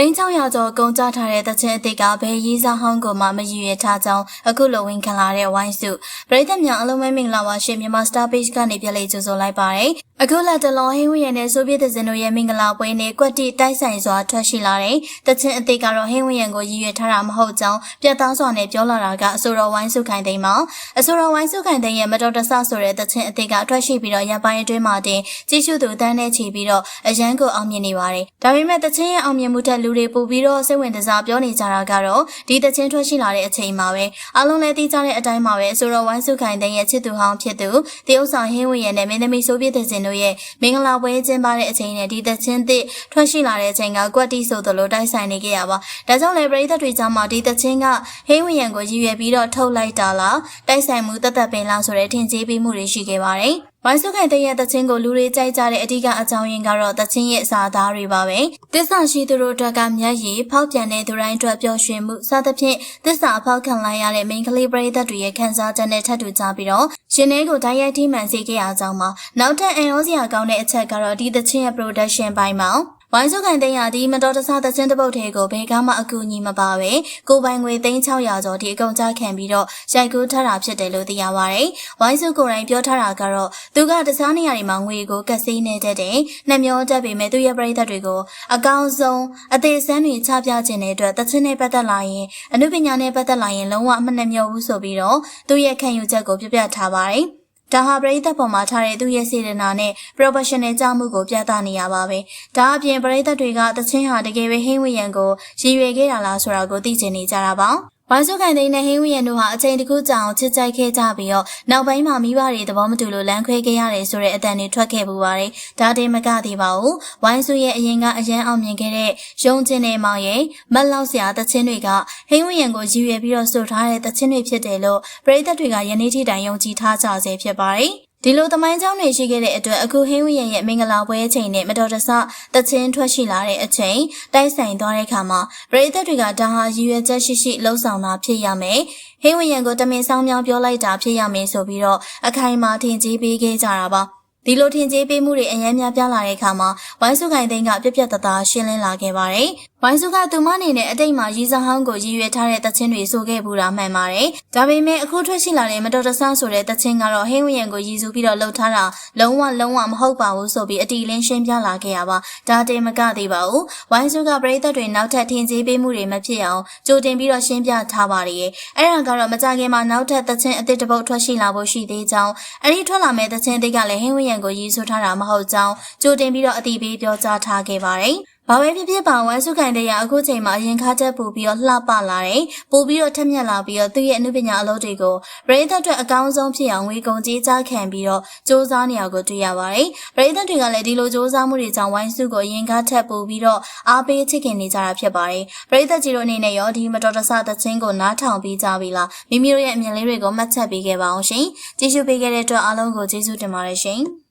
3600ကျော်ကုန်ကြထားတဲ့တခြင်းအသစ်ကဘယ်ရေးစားဟောင်းကိုမှမရည်ရွယ်ထားကြောင်းအခုလိုဝင်ခံလာတဲ့ဝိုင်းစုပရိသတ်များအလုံးမဲမင်္ဂလာပါရှင်မြန်မာ Star Page ကနေပြလေကြိုဆိုလိုက်ပါတယ် အခုလာတလောဟင်းဝရနဲ့ဆိုဗီယက်သင်းတို့ရဲ့မင်္ဂလာပွဲနဲ့ကွက်တိတိုက်ဆိုင်စွာထွက်ရှိလာတဲ့တခြင်းအသစ်ကတော့ဟင်းဝရကိုရည်ရွယ်ထားတာမဟုတ်ကြောင်းပြတ်သားစွာနဲ့ပြောလာတာကအဆိုတော်ဝိုင်းစုခိုင်သိမ်းမှာအဆိုတော်ဝိုင်းစုခိုင်သိမ်းရဲ့မတော်တဆဆိုတဲ့တခြင်းအသစ်ကထွက်ရှိပြီးတော့ရပိုင်းအတွင်းမှာတင်ကြီးစုသူတန်းနဲ့ချီပြီးတော့အရန်ကိုအောင်မြင်နေပါတယ်ဒါပေမဲ့တခြင်းရဲ့အောင်မြင်မှုထက်လူတွေပိုပြီးတော့စိတ်ဝင်စားပြောနေကြတာကတော့ဒီတခြင်းထွက်ရှိလာတဲ့အချိန်မှာပဲအားလုံးလည်းသိကြတဲ့အတိုင်းမှာပဲအဆိုတော်ဝိုင်းစုခိုင်တဲ့ရဲ့ချစ်သူဟောင်းဖြစ်သူတရုတ်ဆောင်ဟင်းဝင်ရဲ့နဲ့မင်းသမီးဆိုဗီယက်သင်းတို့ရဲ့မင်္ဂလာပွဲကျင်းပတဲ့အချိန်နဲ့ဒီတခြင်းသစ်ထွက်ရှိလာတဲ့အချိန်ကကွက်တီဆိုသလိုတိုက်ဆိုင်နေကြရပါဒါကြောင့်လည်းပရိသတ်တွေကြားမှာဒီတခြင်းကဟင်းဝင်ရန်ကိုရည်ရွယ်ပြီးတော့ထုတ်လိုက်တာလားတိုက်ဆိုင်မှုတသက်ပင်လားဆိုတဲ့ထင်ကြီးပြီးမှုတွေရှိခဲ့ပါတယ် ဝိုင်းစုခိုင်တဲ့ရဲ့တခြင်းကိုလူတွေကြိုက်ကြတဲ့အဓိကအကြောင်းရင်းကတော့တခြင်းရဲ့အစာသားတွေပါပဲ။တစ္ဆာရှိသူတို့အတွက်ကမျက်ရည်ဖောက်ပြန်တဲ့သူတိုင်းအတွက်ပျော်ရွှင်မှုစသဖြင့်တစ္ဆာအဖောက်ခံလိုက်ရတဲ့မိန်းကလေးပရိသတ်တွေရဲ့ခံစားချက်နဲ့ထပ်တူကြပြီးတော့ရှင်ထဲကိုတိုက်ရိုက်ထိမှန်စေခဲ့ရကြောင်းမှာနောက်ထပ်အန်ရောစရာကောင်းတဲ့အချက်ကတော့ဒီတခြင်းရဲ့ production ပိုင်းမှာ ဝိုင်းစုခိုင်သိန်းရဒီမတော်တဆသချင်းတပုတ်ထဲကိုဘယ်ကမှအကူအညီမပါပဲကိုပိုင်ငွေ3600ကျော်ဒီအကုန်ကြခံပြီးတော့ရိုက်ကူးထားတာဖြစ်တယ်လို့သိရပါတယ်။ဝိုင်းစုကိုယ်တိုင်ပြောထားတာကတော့သူကတခြားနေရာတွေမှာငွေကိုကက်စီးနေတတ်တယ်။နှမျောတတ်ပေမဲ့သူရဲ့ပရိသတ်တွေကိုအကောင်းဆုံးအသေးစမ်းတွေချပြခြင်းတဲ့အတွက်သချင်းနဲ့ပတ်သက်လာရင်အနုပညာနဲ့ပတ်သက်လာရင်လုံးဝအမှန်နဲ့မျောဘူးဆိုပြီးတော့သူရဲ့ခံယူချက်ကိုပြပြထားပါတယ်။ ဒါဟာပရိသတ်ပေါ်မှာထားတဲ့သူရဲ့စေတနာနဲ့ professional ကြမှုကိုပြသနေရပါပဲ။ဒါအပြင်ပရိသတ်တွေကတချင်းဟာတကယ်ပဲဟင်းဝရံကိုရည်ရွယ်ခဲ့တာလားဆိုတာကိုသိချင်နေကြတာပါ။ ဝိုင်းစုခိုင်သိန်းနဲ့ဟင်းဝရံတို့ဟာအချိန်တစ်ခုကြာအောင်ချစ်ကြိုက်ခဲ့ကြပြီးတော့နောက်ပိုင်းမှာမိဘတွေသဘောမတူလို့လမ်းခွဲခဲ့ရတယ်ဆိုတဲ့အတန်တွေထွက်ခဲ့ပူပါတယ်။ဒါတင်မကသေးပါဘူး။ဝိုင်းစုရဲ့အရင်ကအရန်အောင်မြင်ခဲ့တဲ့ရုံချင်းနေမောင်ရဲ့မက်လောက်စရာတချင်းတွေကဟင်းဝရံကိုရည်ရွယ်ပြီးတော့ဆိုထားတဲ့တချင်းတွေဖြစ်တယ်လို့ပရိသတ်တွေကယနေ့ထိတိုင်ယုံကြည်ထားကြဆဲဖြစ်ပါတယ်။ ဒီလိုသမိုင်းကြောင်းတွေရှိခဲ့တဲ့အတွက်အခုဟင်းဝရရဲ့မင်္ဂလာပွဲအချိန်နဲ့မတော်တဆတချင်းထွက်ရှိလာတဲ့အချိန်တိုက်ဆိုင်သွားတဲ့အခါမှာပရိသတ်တွေကဒါဟာရည်ရွယ်ချက်ရှိရှိလှုံ့ဆော်တာဖြစ်ရမယ်ဟင်းဝရကိုတမင်ဆောင်မြောင်းပြောလိုက်တာဖြစ်ရမယ်ဆိုပြီးတော့အခိုင်အမာထင်ကြီးပေးခဲ့ကြတာပါဒီလိုထင်ကြေးပေးမှုတွေအများများပြလာတဲ့အခါမှာဝိုင်းစုခိုင်သိန်းကပြက်ပြက်တသားရှင်းလင်းလာခဲ့ပါတယ်။ ဝိုင်းစုကသူမအနေနဲ့အတိတ်မှာရီစာဟောင်းကိုရည်ရွယ်ထားတဲ့တခြင်းတွေဆိုခဲ့ဘူးတာမှန်ပါတယ်။ဒါပေမဲ့အခုထွက်ရှိလာတဲ့မတော်တဆဆိုတဲ့တခြင်းကတော့ဟင်းဝရံကိုရည်စူးပြီးတော့လှုပ်ထားတာလုံးဝလုံးဝမဟုတ်ပါဘူးဆိုပြီးအတီလင်းရှင်းပြလာခဲ့ရပါ။ဒါတင်မကသေးပါဘူး။ဝိုင်းစုကပရိသတ်တွေနောက်ထပ်ထင်ကြေးပေးမှုတွေမဖြစ်အောင်ကြိုတင်ပြီးတော့ရှင်းပြထားပါရယ်။အဲ့ဒါကတော့မကြခင်မှာနောက်ထပ်တခြင်းအသစ်တစ်ပုတ်ထွက်ရှိလာဖို့ရှိသေးကြောင်းအဲ့ဒီထွက်လာမဲ့တခြင်းအသစ်ကလည်းဟင်းဝရံကိုရည်စူးထားတာမဟုတ်ကြောင်းကြိုတင်ပြီးတော့အတိပေးပြောကြားထားခဲ့ပါတယ်။ ဘာပဲဖြစ်ဖြစ်ပါဝမ်စုခိုင်တဲ့ရအခုချိန်မှာအရင်ခါချက်ပူပြီးတော့လှပလာတယ်။ပူပြီးတော့ထက်မြက်လာပြီးတော့သူ့ရဲ့အမှုပညာအလုပ်တွေကိုပရိသတ်တွေအကောင်းဆုံးဖြစ်အောင်ဝေကုန်ကြီးကြခံပြီးတော့စ조사နေရကိုတွေ့ရပါတယ်။ပရိသတ်တွေကလည်းဒီလိုစ조사မှုတွေကြောင့်ဝိုင်းစုကိုအရင်ခါထက်ပူပြီးတော့အားပေးချစ်ခင်နေကြတာဖြစ်ပါတယ်။ပရိသတ်ကြီးတို့အနေနဲ့ရောဒီမတော်တဆသချင်းကိုနားထောင်ပြီးကြပြီလား။မိမိတို့ရဲ့အမြင်လေးတွေကိုမှတ်ချက်ပေးခဲ့ပါအောင်ရှင်။ကြည့်ရှုပေးခဲ့တဲ့အတွက်အားလုံးကိုကျေးဇူးတင်ပါတယ်ရှင်။